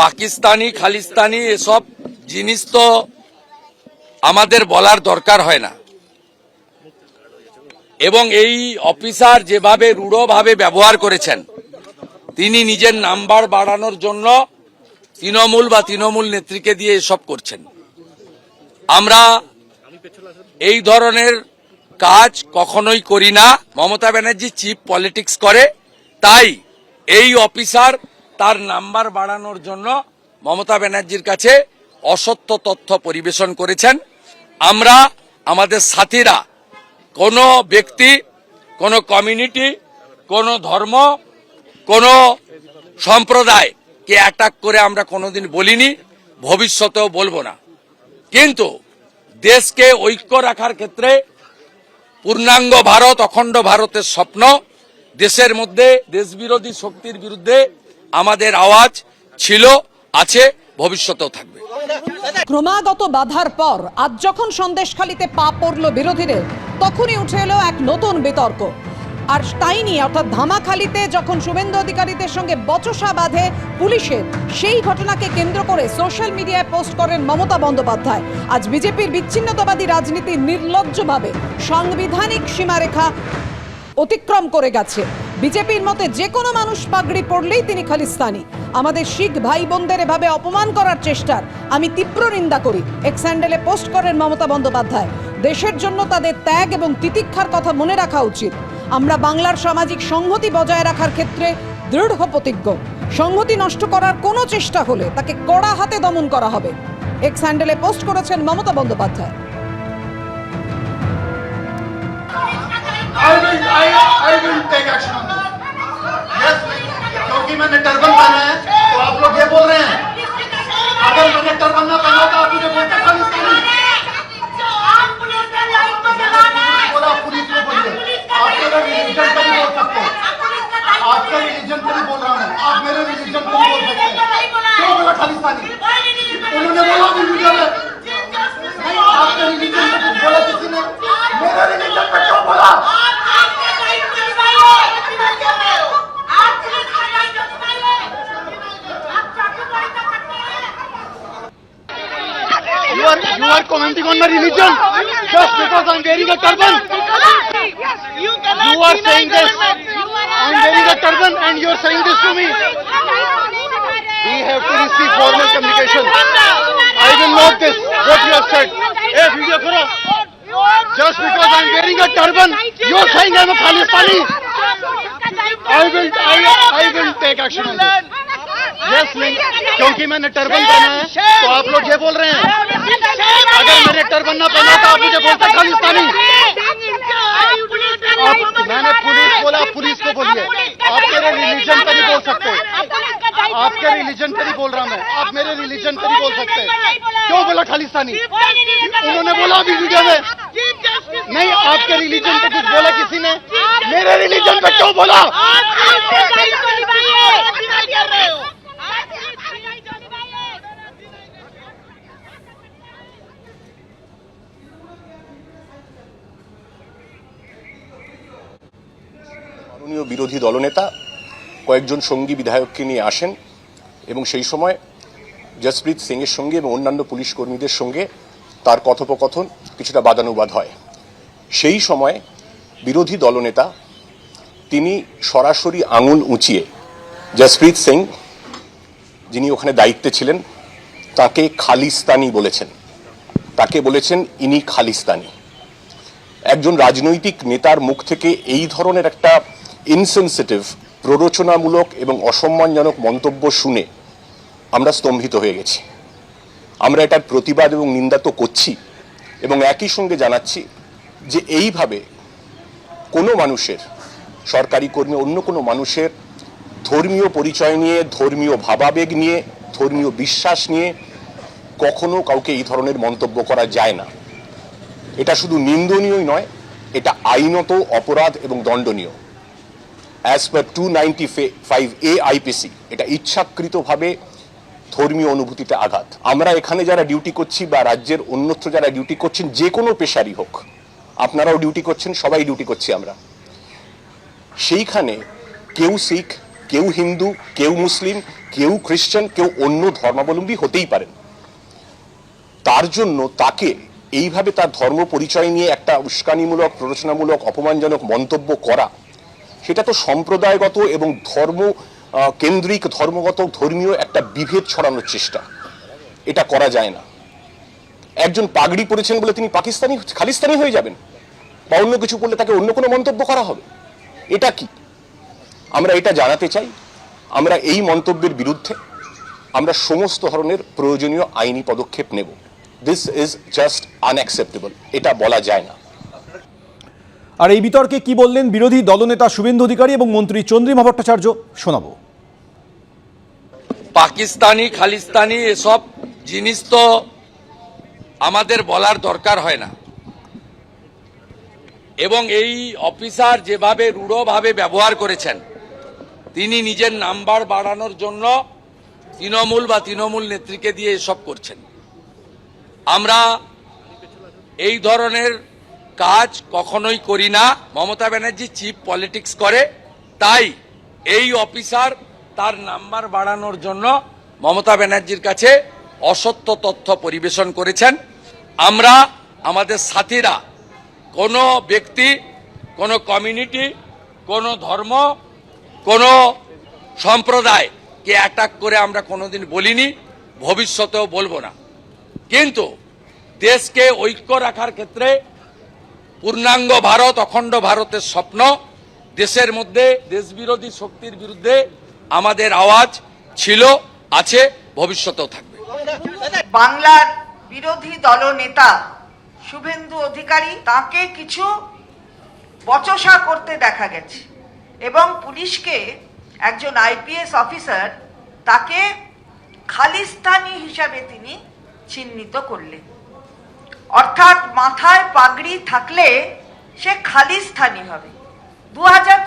পাকিস্তানি, খালিস্তানি এসব জিনিস তো আমাদের বলার দরকার হয় না। এবং এই অফিসার যেভাবে রূঢ়ভাবে ব্যবহার করেছেন, তিনি নিজের নাম্বার বাড়ানোর জন্য তৃণমূল বা তৃণমূল নেত্রীকে দিয়ে এসব করছেন। আমরা এই ধরনের কাজ কখনোই করি না। মমতা ব্যানার্জি চিপ পলিটিক্স করে, তাই এই অফিসার তার নাম্বার বাড়ানোর জন্য মমতা ব্যানার্জির কাছে অসত্য তথ্য পরিবেশন করেছেন। আমরা আমাদের সাথীরা, কোনো ব্যক্তি, কোনো কমিউনিটি, কোনো ধর্ম, কোনো সম্প্রদায়কে অ্যাটাক করে আমরা কোনোদিন বলিনি, ভবিষ্যতেও বলব না। কিন্তু দেশকে ঐক্য রাখার ক্ষেত্রে পূর্ণাঙ্গ ভারত, অখণ্ড ভারতের স্বপ্ন, দেশের মধ্যে দেশবিরোধী শক্তির বিরুদ্ধে আমাদের আওয়াজ ছিল, আছে, ভবিষ্যতেও থাকবে। ক্রমাগত বাধার পর, আজ যখন সন্দেশখালিতে পা পড়ল বিরোধীদের, তখনই উঠে এলো এক নতুন বিতর্ক। আর তাই নিয়ে, অর্থাৎ ধামাখালিতে যখন শুভেন্দু অধিকারীদের সঙ্গে বচসা বাঁধে পুলিশের, সেই ঘটনাকে কেন্দ্র করে সোশ্যাল মিডিয়ায় পোস্ট করেন মমতা বন্দ্যোপাধ্যায়। আজ বিজেপির বিচ্ছিন্নতাবাদী রাজনীতি নির্লজ্জভাবে সাংবিধানিক সীমারেখা অতিক্রম করে গেছে। বিজেপির মতে যে কোনো মানুষ পাগড়ি পড়লেই তিনি খালিস্তানি আমাদের শিখ ভাই বোনদের এভাবে অপমান করার চেষ্টার আমি তীব্র নিন্দা করি। এক স্যান্ডেলে পোস্ট করেন মমতা বন্দ্যোপাধ্যায়। দেশের জন্য তাদের ত্যাগ এবং তিতিক্ষার কথা মনে রাখা উচিত। আমরা বাংলার সামাজিক সংহতি বজায় রাখার ক্ষেত্রে দৃঢ় প্রতিজ্ঞ। সংহতি নষ্ট করার কোনো চেষ্টা হলে তাকে কড়া হাতে দমন করা হবে। এক স্যান্ডেলে পোস্ট করেছেন Mamata Bandyopadhyay. I will, I, I will take action on this. क्योंकि मैंने टर्बन पहना है तो आप लोग ये बोल रहे हैं। अगर मैंने टर्बन ना पहना तो आप मुझे बोलते खालिस्तानी बोला पुलिस को बोलिए। आपके अगर रिलीजन पर नहीं बोल सकते। आपका रिलीजन पर बोल रहा हूँ। आप मेरे रिलीजन पर नहीं बोल सकते। क्यों बोला Khalistani? Commenting on my religion just because I'm wearing a turban. You are saying this. I'm wearing a turban and you are saying this to me. We have to receive formal communication. I will note this. What you have said. Hey, video karo. Just because I'm wearing a turban, you are saying I'm a Khalistani. I will I, I will take action on this. नहीं क्योंकि मैंने turban पहना है तो आप लोग ये बोल रहे हैं अगर मैंने टर्बन ना पहना तो आप मुझे बोलते खालिस्तानी मैंने पुलिस बोला पुलिस को बोलिए आप मेरे रिलीजन पर नहीं बोल सकते आपके रिलीजन पर ही बोल रहा मैं आप मेरे रिलीजन पर ही बोल सकते क्यों बोला खालिस्तानी उन्होंने बोला अभी वीडियो में नहीं आपके रिलीजन पे कुछ बोला किसी ने मेरे रिलीजन पे क्यों बोला মাননীয় বিরোধী দলনেতা কয়েকজন সঙ্গী বিধায়ককে নিয়ে আসেন এবং সেই সময় জসপ্রীত সিংয়ের সঙ্গে এবং অন্যান্য পুলিশ কর্মীদের সঙ্গে তার কথোপকথন কিছুটা বাদানুবাদ হয়। সেই সময় বিরোধী দলনেতা তিনি সরাসরি আঙুল উঁচিয়ে জসপ্রীত সিং, যিনি ওখানে দায়িত্বে ছিলেন, তাকে খালিস্তানি বলেছেন। তাকে বলেছেন ইনি খালিস্তানি। একজন রাজনৈতিক নেতার মুখ থেকে এই ধরনের একটা ইনসেন্সিটিভ প্ররোচনামূলক এবং অসম্মানজনক মন্তব্য শুনে আমরা স্তম্ভিত হয়ে গেছি। আমরা এটার প্রতিবাদ এবং নিন্দা তো করছি এবং একই সঙ্গে জানাচ্ছি যে এইভাবে কোনো মানুষের, সরকারি কর্মী, অন্য কোনো মানুষের ধর্মীয় পরিচয় নিয়ে, ধর্মীয় ভাবাবেগ নিয়ে, ধর্মীয় বিশ্বাস নিয়ে কখনো কাউকে এই ধরনের মন্তব্য করা যায় না। এটা শুধু নিন্দনীয়ই নয়, এটা আইনত অপরাধ এবং দণ্ডনীয়। As per two ninety five A IPC এটা ইচ্ছাকৃতভাবে ধর্মীয় অনুভূতিতে আঘাত। আমরা এখানে যারা ডিউটি করছি বা রাজ্যের অন্যত্র যারা ডিউটি করছেন, যে কোনো পেশারই হোক, আপনারাও ডিউটি করছেন, সবাই ডিউটি করছি আমরা। সেইখানে কেউ শিখ, কেউ হিন্দু, কেউ মুসলিম, কেউ খ্রিস্টান কেউ অন্য ধর্মাবলম্বী হতেই পারেন। তার জন্য তাকে এইভাবে তার ধর্ম পরিচয় নিয়ে একটা উস্কানিমূলক, প্ররোচনামূলক, অপমানজনক মন্তব্য করা সেটা তো সম্প্রদায়গত এবং ধর্ম কেন্দ্রিক, ধর্মগত, ধর্মীয় একটা বিভেদ ছড়ানোর চেষ্টা। এটা করা যায় না। একজন পাগড়ি পরেছেন বলে তিনি পাকিস্তানি, খালিস্তানি হয়ে যাবেন বা অন্য কিছু করলে তাকে অন্য কোনো মন্তব্য করা হবে? এটা কি? আমরা এটা জানাতে চাই। আমরা এই মন্তব্যের বিরুদ্ধে আমরা সমস্ত ধরনের প্রয়োজনীয় আইনি পদক্ষেপ নেব। দিস ইজ জাস্ট আনঅ্যাকসেপ্টেবল এটা বলা যায় না। আর এই বিতর্কে কি বললেন বিরোধী দলনেতা শুভেন্দু অধিকারী এবং মন্ত্রী চন্দ্রিমা ভট্টাচার্য? শোনাবো। পাকিস্তানি, খালিস্তানি এসব জিনিস তো আমাদের বলার দরকার হয় না। এবং এই অফিসার যেভাবে রূঢ়ভাবে ব্যবহার করেছেন, তিনি নিজের নাম্বার বাড়ানোর জন্য তৃণমূল বা তৃণমূল নেত্রীকে দিয়ে এসব করছেন। আমরা এই ধরনের কাজ কখনোই করি না। মমতা ব্যানার্জি চিপ পলিটিক্স করে। তাই এই অফিসার তার নাম্বার বাড়ানোর জন্য মমতা ব্যানার্জির কাছে অসত্য তথ্য পরিবেশন করেছেন। আমরা, আমাদের সাথীরা, কোনো ব্যক্তি, কোনো কমিউনিটি কোনো ধর্ম, কোনো সম্প্রদায়কে অ্যাটাক করে আমরা কোনোদিন বলিনি, ভবিষ্যতেও বলব না। কিন্তু দেশকে ঐক্য রাখার ক্ষেত্রে পূর্ণাঙ্গ ভারত, অখণ্ড ভারতের স্বপ্ন, দেশের মধ্যে দেশবিরোধী শক্তির বিরুদ্ধে আমাদের আওয়াজ ছিল, আছে, ভবিষ্যতেও থাকবে। বাংলার বিরোধী দলনেতা শুভেন্দু অধিকারী তাকে কিছু বচসা করতে দেখা গেছে এবং পুলিশকে একজন আইপিএস অফিসার তাকে খালিস্তানি হিসাবে তিনি চিহ্নিত করলেন। অর্থাৎ মাথায় পাগড়ি থাকলে সে খালিস্তানি হবে। দু হাজার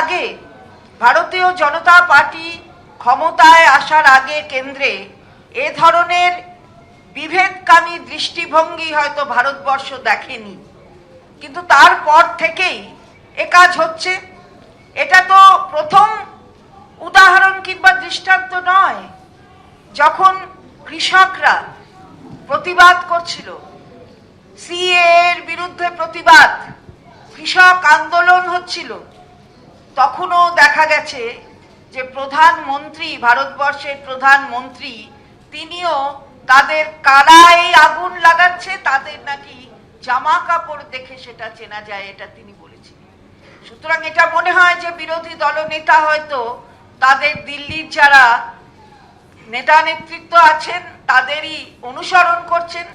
আগে ভারতীয় জনতা পার্টি ক্ষমতায় আসার আগে কেন্দ্রে এ ধরনের বিভেদকামী দৃষ্টিভঙ্গি হয়তো ভারতবর্ষ দেখেনি। কিন্তু তারপর থেকেই এ কাজ হচ্ছে। এটা তো প্রথম উদাহরণ কিংবা দৃষ্টান্ত নয়। যখন কৃষকরা প্রতিবাদ করছিল সিএ এর বিরুদ্ধে প্রতিবাদ। কৃষক আন্দোলন হচ্ছিল। তখনও দেখা গেছে যে প্রধানমন্ত্রী, ভারতবর্ষের প্রধানমন্ত্রী, তিনিও তাদের কারা এই আগুন লাগাচ্ছে, তাদের নাকি জামা কাপড় দেখে সেটা চেনা যায়, এটা তিনি বলেছেন সুতরাং এটা মনে হয় যে বিরোধী দলনেতা হয়তো তাদের দিল্লির যারা নেতা নেতৃত্ব আছেন, তাদেরই অনুসরণ করছেন।